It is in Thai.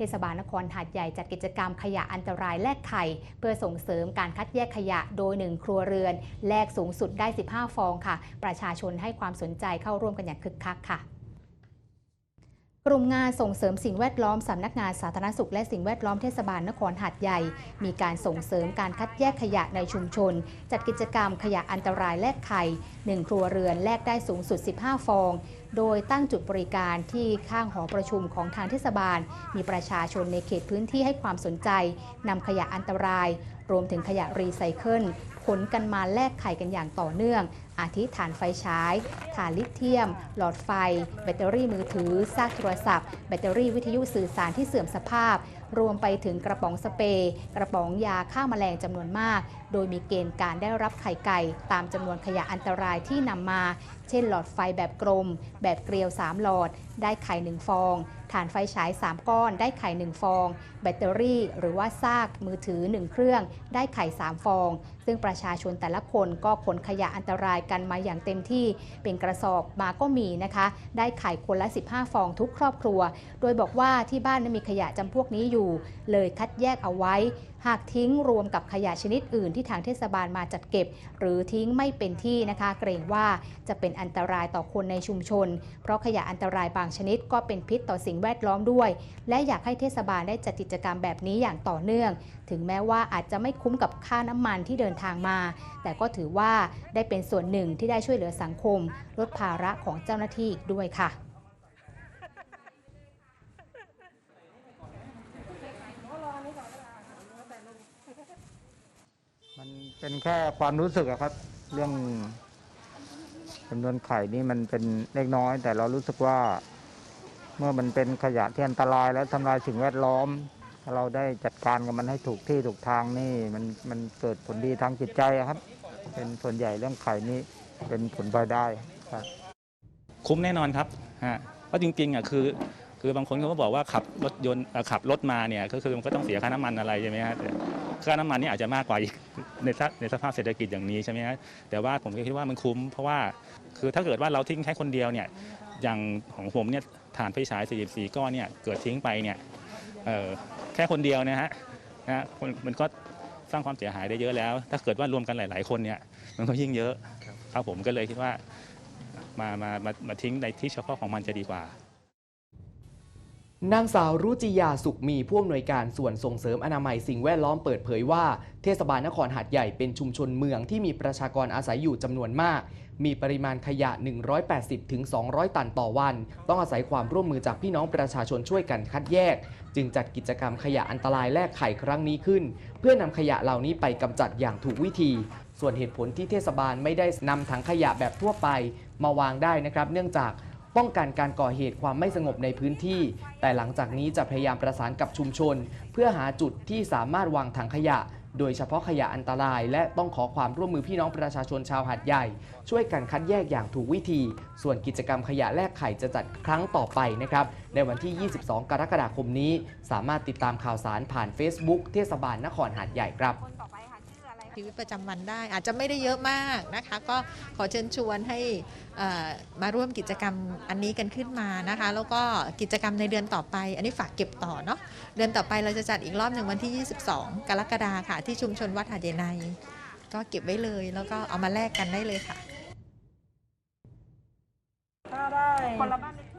เทศบาลนครหาดใหญ่จัดกิจกรรมขยะอันตรายแลกไข่ เพื่อส่งเสริมการคัดแยกขยะโดย 1 ครัวเรือน แลกสูงสุดได้ 15 ฟองค่ะ ประชาชนให้ความสนใจเข้าร่วมกันอย่างคึกคักค่ะกลุ่มงานส่งเสริมสิ่งแวดล้อมสำนักงานสาธารณสุขและสิ่งแวดล้อมเทศบาลนครหาดใหญ่ มีการส่งเสริมการคัดแยกขยะในชุมชน จัดกิจกรรมขยะอันตรายแลกไข่หนึ่งครัวเรือนแลกได้สูงสุด 15 ฟอง โดยตั้งจุดบริการที่ข้างหอประชุมของทางเทศบาล มีประชาชนในเขตพื้นที่ให้ความสนใจนำขยะอันตราย รวมถึงขยะรีไซเคิลขนกันมาแลกไข่กันอย่างต่อเนื่อง อาทิถ่านไฟฉายถ่านลิเธียม หลอดไฟ แบตเตอรี่มือถือ ซากโทรศัพท์ แบตเตอรี่วิทยุสื่อสารที่เสื่อมสภาพ รวมไปถึงกระป๋องสเปรย์ กระป๋องยาฆ่าแมลงจำนวนมาก โดยมีเกณฑ์การได้รับไข่ไก่ ตามจำนวนขยะอันตรายที่นำมา เช่น หลอดไฟแบบกลมแบบเกลียว 3 หลอด ได้ไข่ 1 ฟอง ฐานไฟฉาย 3 ก้อนได้ไข่ 1 ฟอง แบตเตอรี่ หรือว่าซากมือถือ 1 เครื่องได้ไข่ 3 ฟอง ซึ่งประชาชนแต่ละคนก็ขนขยะอันตรายกันมาอย่างเต็มที่ เป็นกระสอบมาก็มีนะคะ ได้ไข่คนละ 15 ฟองทุกครอบครัว โดยบอกว่าที่บ้านนั้นมีขยะจำพวกนี้อยู่ เลยคัดแยกเอาไว้ หากทิ้งรวมกับขยะชนิดอื่นที่ทางเทศบาลมาจัดเก็บ หรือทิ้งไม่เป็นที่นะคะ เกรงว่าจะเป็นอันตรายต่อคนในชุมชน เพราะขยะอันตรายบางชนิดก็เป็นพิษต่อสิ่งแวดล้อมด้วย และอยากให้เทศบาลได้จัดกิจกรรมแบบนี้อย่างต่อเนื่อง ถึงแม้ว่าอาจจะไม่คุ้มกับค่าน้ำมันที่เดินทางมา แต่ก็ถือว่าได้เป็นส่วนหนึ่งที่ได้ช่วยเหลือสังคม ลดภาระของเจ้าหน้าที่อีกด้วยค่ะมันเป็นแค่ความรู้สึกอะครับ เรื่องจำนวนไข่นี่มันเป็นเล็กน้อย แต่เรารู้สึกว่า เมื่อมันเป็นขยะที่อันตรายและทำลายสิ่งแวดล้อม ถ้าเราได้จัดการกับมันให้ถูกที่ถูกทางนี่มันมันเกิดผลดีทางจิตใจครับ เป็นส่วนใหญ่เรื่องไข่นี่เป็นผลพลอยได้ครับ คุ้มแน่นอนครับฮะเพราะจริงๆอะคือ คือบางคนเขาก็บอกว่าขับรถยนต์เอ่อขับรถมาเนี่ยก็คือมันก็ต้องเสียค่าน้ำมันอะไรใช่ไหมฮะแต่ค่าน้ำมันนี่อาจจะมากกว่าอีกในสภาในสภาพเศรษฐกิจอย่างนี้ใช่ไหมฮะแต่ว่าผมก็คิดว่ามันคุ้มเพราะว่าคือถ้าเกิดว่าเราทิ้งแค่คนเดียวเนี่ย อย่างของผมเนี่ยฐานไฟฉาย 44 ก้อนเนี่ยเกิดทิ้งไปเนี่ยเอ่อแค่คนเดียวเนะฮะนะฮะคนมันก็สร้างความเสียหายได้เยอะแล้ว ถ้าเกิดว่ารวมกันหลาย ๆ คนเนี่ยมันก็ยิ่งเยอะครับผมก็เลยคิดว่ามามามามาทิ้งในที่เฉพาะของมันจะดีกว่า นางสาวรุจิยาสุขมีผู้อำนวยการส่วนส่งเสริมอนามัยสิ่งแวดล้อมเปิดเผยว่า เทศบาลนครหาดใหญ่เป็นชุมชนเมืองที่มีประชากรอาศัยอยู่จำนวนมาก มีปริมาณขยะ 180ถึง200 ตันต่อวัน ต้องอาศัยความร่วมมือจากพี่น้องประชาชนช่วยกันคัดแยก จึงจัดกิจกรรมขยะอันตรายแลกไข่ครั้งนี้ขึ้น เพื่อนำขยะเหล่านี้ไปกำจัดอย่างถูกวิธี ส่วนเหตุผลที่เทศบาลไม่ได้นำถังขยะแบบทั่วไป มาวางได้นะครับ เนื่องจาก ป้องกันการก่อเหตุความไม่สงบในพื้นที่ แต่หลังจากนี้จะพยายามประสานกับชุมชน เพื่อหาจุดที่สามารถวางถังขยะ โดยเฉพาะขยะอันตราย และต้องขอความร่วมมือพี่น้องประชาชนชาวหาดใหญ่ ช่วยกันคัดแยกอย่างถูกวิธี ส่วนกิจกรรมขยะแลกไข่จะจัดครั้งต่อไปนะครับ ในวันที่ 22 กรกฎาคมนี้ สามารถติดตามข่าวสารผ่าน Facebook เทศบาลนครหาดใหญ่ครับ ชีวิตประจำวันได้ อาจจะไม่ได้เยอะมากนะคะ ก็ขอเชิญชวนให้เอ่อมาร่วมกิจกรรมอันนี้กันขึ้นมานะคะ แล้วก็กิจกรรมในเดือนต่อไป อันนี้ฝากเก็บต่อเนาะเดือนต่อไปเราจะจัดอีกรอบหนึ่งวันที่ 22 กรกฎาค่ะ ที่ชุมชนวัดหาดใหญ่ในก็เก็บไว้เลยแล้วก็เอามาแลกกันได้เลยค่ะ ถ้าได้คนละบ้าน